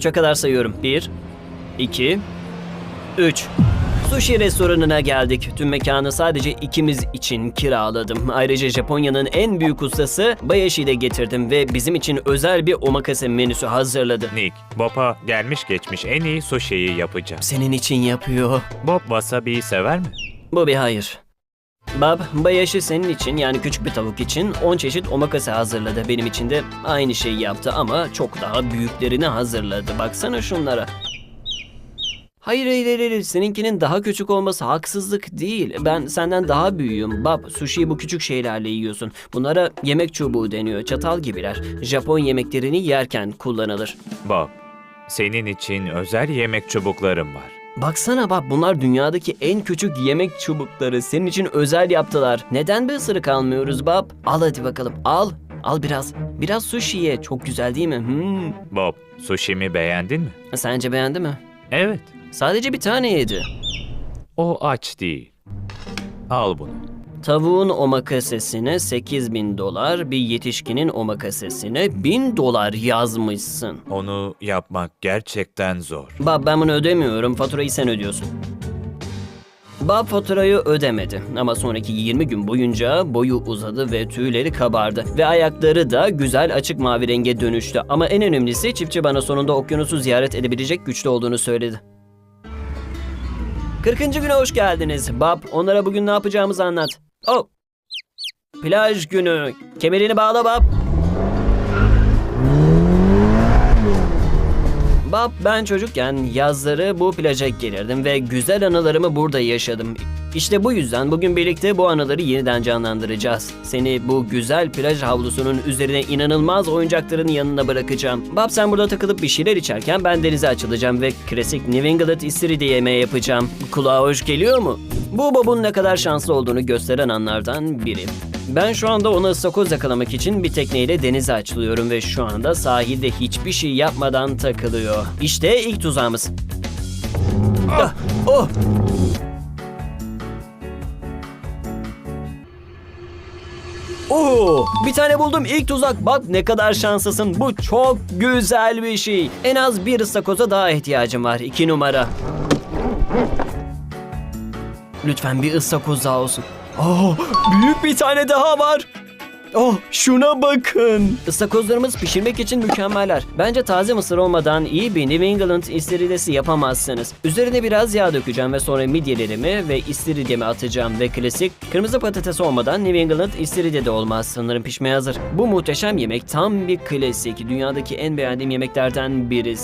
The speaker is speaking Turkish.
Üçe kadar sayıyorum. Bir, iki, üç. Sushi restoranına geldik. Tüm mekanı sadece ikimiz için kiraladım. Ayrıca Japonya'nın en büyük ustası Bayashi'yi de getirdim ve bizim için özel bir omakase menüsü hazırladı. Nick, Bob'a gelmiş geçmiş en iyi sushi'yi yapacağım. Senin için yapıyor. Bob wasabi'yi sever mi? Bu bir hayır. Bab, Bayashi senin için yani küçük bir tavuk için 10 çeşit omakase hazırladı. Benim için de aynı şeyi yaptı ama çok daha büyüklerini hazırladı. Baksana şunlara. Hayır hayır hayır. Seninkinin daha küçük olması haksızlık değil. Ben senden daha büyüğüm. Bab, sushi'yi bu küçük şeylerle yiyorsun. Bunlara yemek çubuğu deniyor. Çatal gibiler. Japon yemeklerini yerken kullanılır. Bob, senin için özel yemek çubuklarım var. Baksana bak bunlar dünyadaki en küçük yemek çubukları. Senin için özel yaptılar. Neden bir ısırık almıyoruz bab? Al hadi bakalım al. Al biraz. Biraz sushi ye. Çok güzel değil mi? Hmm. Bob, sushi'mi beğendin mi? Sence beğendi mi? Evet. Sadece bir tane yedi. O aç değil. Al bunu. Tavuğun omakasesine 8 bin dolar, bir yetişkinin omakasesine 1000 dolar yazmışsın. Onu yapmak gerçekten zor. Bab ben bunu ödemiyorum. Faturayı sen ödüyorsun. Bab faturayı ödemedi ama sonraki 20 gün boyunca boyu uzadı ve tüyleri kabardı ve ayakları da güzel açık mavi renge dönüştü. Ama en önemlisi çiftçi bana sonunda okyanusu ziyaret edebilecek güçlü olduğunu söyledi. 40. güne hoş geldiniz. Bab onlara bugün ne yapacağımızı anlat. Oh. Plaj günü. Kemerini bağla Bab. Bab ben çocukken yazları bu plaja gelirdim ve güzel anılarımı burada yaşadım. İşte bu yüzden bugün birlikte bu anıları yeniden canlandıracağız. Seni bu güzel plaj havlusunun üzerine inanılmaz oyuncakların yanına bırakacağım. Bab sen burada takılıp bir şeyler içerken ben denize açılacağım ve klasik New England istiridye yemeği yapacağım. Kulağa hoş geliyor mu? Bu Bob'un ne kadar şanslı olduğunu gösteren anlardan biri. Ben şu anda ona ıstakoz yakalamak için bir tekneyle denize açılıyorum ve şu anda sahilde hiçbir şey yapmadan takılıyor. İşte ilk tuzağımız. Ah, oh! Oo, bir tane buldum ilk tuzak. Bak ne kadar şanslısın. Bu çok güzel bir şey. En az bir ıstakoza daha ihtiyacım var. İki numara. Lütfen bir ıstakoz daha olsun. Oh, büyük bir tane daha var. Oh, şuna bakın. Istakozlarımız pişirmek için mükemmeller. Bence taze mısır olmadan iyi bir New England istiridesi yapamazsınız. Üzerine biraz yağ dökeceğim ve sonra midyelerimi ve istiridyemi atacağım ve klasik kırmızı patates olmadan New England istiridye de olmaz. Sanırım pişmeye hazır. Bu muhteşem yemek tam bir klasik. Dünyadaki en beğendiğim yemeklerden birisi.